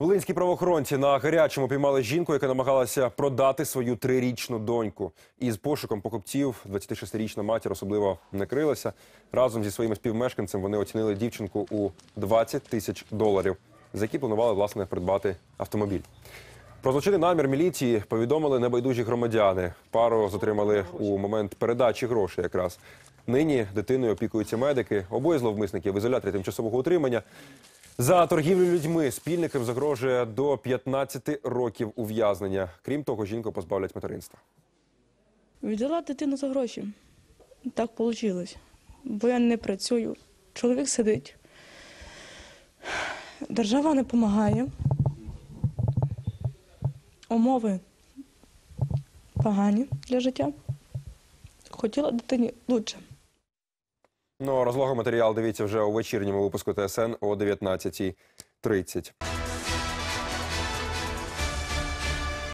Волинські правоохоронці на гарячому піймали жінку, яка намагалася продати свою трирічну доньку. Із пошуком покупців 26-річна матір особливо не крилася. Разом зі своїми співмешканцем вони оцінили дівчинку у 20 тисяч доларів, за які планували власне придбати автомобіль. Про злочинний намір міліції повідомили небайдужі громадяни. Пару затримали у момент передачі грошей. Якраз нині дитиною опікуються медики. Обоє зловмисники в ізоляторі тимчасового утримання. За торгівлю людьми спільникам загрожує до 15 років ув'язнення. Крім того, жінку позбавлять материнства. Віддала дитину за гроші. Так вийшло. Бо я не працюю. Чоловік сидить. Держава не допомагає. Умови погані для життя. Хотіла дитині лучше. Ну, а розлогий матеріал дивіться вже у вечірньому випуску ТСН о 19.30.